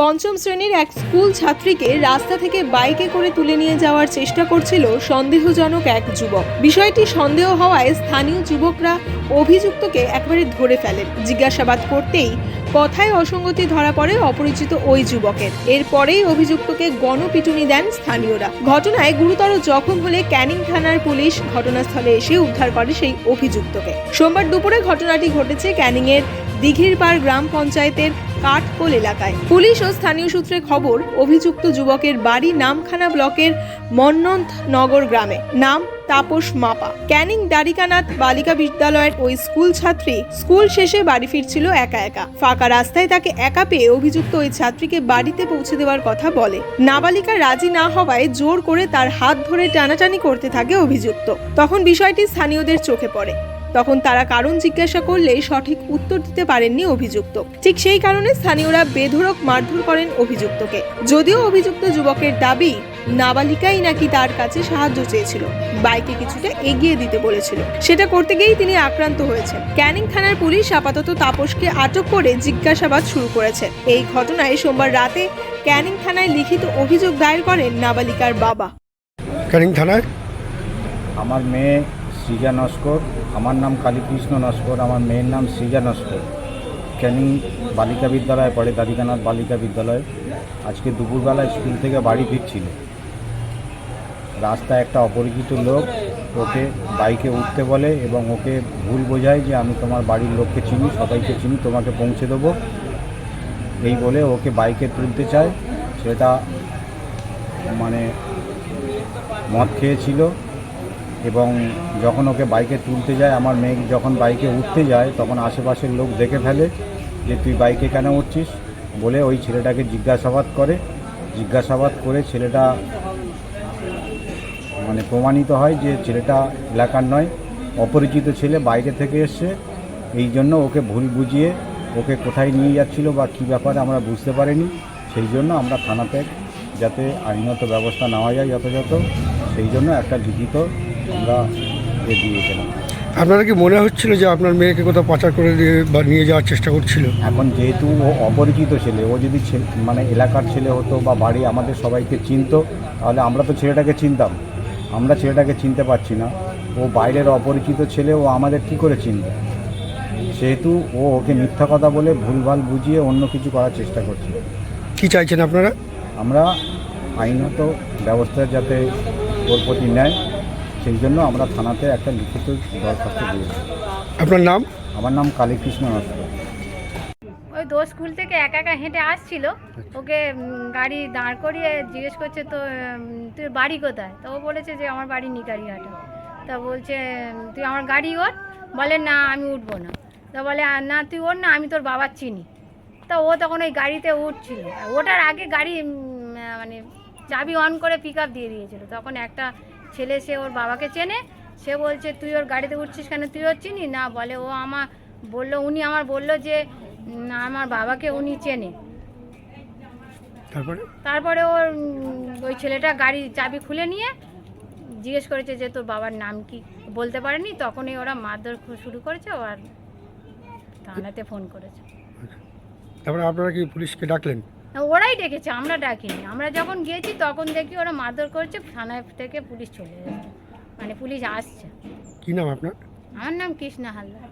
পঞ্চম শ্রেণির এক স্কুল ছাত্রীকে রাস্তা থেকে বাইকে করে তুলে নিয়ে যাওয়ার চেষ্টা করছিল সন্দেহজনক এক যুবক। বিষয়টি সন্দেহ হওয়ায় স্থানীয় যুবকরা অভিযুক্তকে একবারে ধরে ফেলেন। জিজ্ঞাসাবাদ করতেই কথায় অসঙ্গতি ধরা পড়ে অপরিচিত ওই যুবকের। এরপরেই অভিযুক্তকে গণপিটুনি দেন স্থানীয়রা। ঘটনায় গুরুতর জখম হলে ক্যানিং থানার পুলিশ ঘটনাস্থলে এসে উদ্ধার করে সেই অভিযুক্তকে। সোমবার দুপুরে ঘটনাটি ঘটেছে ক্যানিংয়ের দিঘিরপাড় গ্রাম পঞ্চায়েতের কাঠকোল এলাকায়। পুলিশ ও স্থানীয় সূত্রে খবর, অভিযুক্ত যুবকের বাড়ি নামখানা ব্লকের মন্নন্থ নগর গ্রামে। নাম তাপস মাপা। ক্যানিং দ্বারিকানাথ বালিকা বিদ্যালয়ের ওই স্কুল ছাত্রী স্কুল শেষে বাড়ি ফিরছিল একা একা। ফাঁকা রাস্তায় তাকে একা পেয়ে অভিযুক্ত ওই ছাত্রীকে বাড়িতে পৌঁছে দেওয়ার কথা বলে। নাবালিকা রাজি না হওয়ায় জোর করে তার হাত ধরে টানাটানি করতে থাকে অভিযুক্ত। তখন বিষয়টি স্থানীয়দের চোখে পড়ে। তখন তারা কারণ জিজ্ঞাসা করলে সঠিক উত্তর দিতে পারেননি অভিযুক্ত। ঠিক সেই কারণে স্থানীয়রা বেধড়ক মারধর করেন অভিযুক্তকে। যদিও অভিযুক্ত যুবকের দাবি নাবালিকাই নাকি তার কাছে সাহায্য চেয়েছিল বাইকে কিছুটা এগিয়ে দিতে বলেছিল। সেটা করতে গিয়েই তিনি আক্রান্ত হয়েছেন। ক্যানিং থানার পুলিশ আপাতত তাপসকে আটক করে জিজ্ঞাসাবাদ শুরু করেছে। এই ঘটনায় সোমবার রাতে ক্যানিং থানায় লিখিত অভিযোগ দায়ের করেন নাবালিকার বাবা। ক্যানিং থানায়? আমার মেয়ে সৃজা নস্কর, আমার নাম কালীকৃষ্ণ নস্কর, আমার মেয়ের নাম সৃজা নস্কর। ক্যানিং বালিকা বিদ্যালয়ে পড়ে, দাদিকানাথ বালিকা বিদ্যালয়। আজকে দুপুরবেলায় স্কুল থেকে বাড়ি ফিরছিল। রাস্তায় একটা অপরিচিত লোক ওকে বাইকে উঠতে বলে এবং ওকে ভুল বোঝায় যে আমি তোমার বাড়ির লোককে চিনি, সবাইকে চিনি, তোমাকে পৌঁছে দেবো। এই বলে ওকে বাইকে তুলতে চায়। সেটা মানে মদ খেয়েছিল। এবং যখন ওকে বাইকে তুলতে যায়, আমার মেয়ে যখন বাইকে উঠতে যায়, তখন আশেপাশের লোক দেখে ফেলে যে, তুই বাইকে কেন উঠছিস? বলে ওই ছেলেটাকে জিজ্ঞাসাবাদ করে। জিজ্ঞাসাবাদ করে ছেলেটা মানে প্রমাণিত হয় যে, ছেলেটা এলাকার নয়, অপরিচিত ছেলে, বাইরে থেকে এসছে। এই জন্য ওকে ভুল বুঝিয়ে ওকে কোথায় নিয়ে যাচ্ছিল বা কী ব্যাপারে আমরা বুঝতে পারিনি। সেই জন্য আমরা থানাতে যাতে আইনত ব্যবস্থা নেওয়া যায় যথাযথ। সেই জন্য একটা লিখিত আমরা এ দিয়েছিলাম আপনারা কি মনে হচ্ছিল যে আপনার মেয়েকে কোথাও পাচার করে দিয়ে বা নিয়ে যাওয়ার চেষ্টা করছিল? এখন যেহেতু ও অপরিচিত ছেলে ও যদি মানে এলাকার ছেলে হতো বা বাড়ি আমাদের সবাইকে চিনতো তাহলে আমরা তো ছেলেটাকে চিনতাম। আমরা ছেলেটাকে চিনতে পারছি না। ও বাইরের অপরিচিত ছেলে ও আমাদের কি করে চিনবে? সেহেতু ও ওকে মিথ্যা কথা বলে ভুলভাল বুঝিয়ে অন্য কিছু করার চেষ্টা করছে। কি চাইছেন আপনারা? আমরা আইনত ব্যবস্থা যাতে ওর প্রতি নেয়। সেই জন্য আমরা থানাতে একটা লিখিত দরখাস্ত দিয়েছি। আপনার নাম? আমার নাম কালীকৃষ্ণ নস্কর। ওই দোষ স্কুল থেকে একা একা হেঁটে আসছিল। ওকে গাড়ি দাঁড় করিয়ে জিজ্ঞেস করছে তো তুই বাড়ি কোথায়? তো ও বলেছে যে আমার বাড়ি নিকারিঘাটা তা বলছে তুই আমার গাড়ি ওর? বলে না আমি উঠবো না। তা বলে না তুই ওর না আমি তোর বাবার চিনি। তা ও তখন ওই গাড়িতে উঠছিল। ওটার আগে গাড়ি মানে চাবি অন করে পিক আপ দিয়ে দিয়েছিল। তখন একটা ছেলে সে ওর বাবাকে চেনে সে বলছে তুই ওর গাড়িতে উঠছিস কেন? তুই ওর চিনি? না বলে ও আমার বলল উনি আমার বলল যে আমার বাবাকে উনি চেনে। তারপরে? তারপরে ওর ওই ছেলেটা গাড়ি চাবি খুলে নিয়ে জিজ্ঞেস করেছে যে তোর বাবার নাম কি? বলতে পারেনি। তখনই ওরা মারধর শুরু করেছে আর থানাতে ফোন করেছে। তারপরে আপনারা কি পুলিশকে ডাকলেন? ওরাই ডেকেছে আমরা ডাকিনি। আমরা যখন গিয়েছি তখন দেখি ওরা মারধর করছে থানায় থেকে পুলিশ চলে যাচ্ছে মানে পুলিশ আসছে। কি নাম আপনার? আমার নাম কৃষ্ণা হালদার।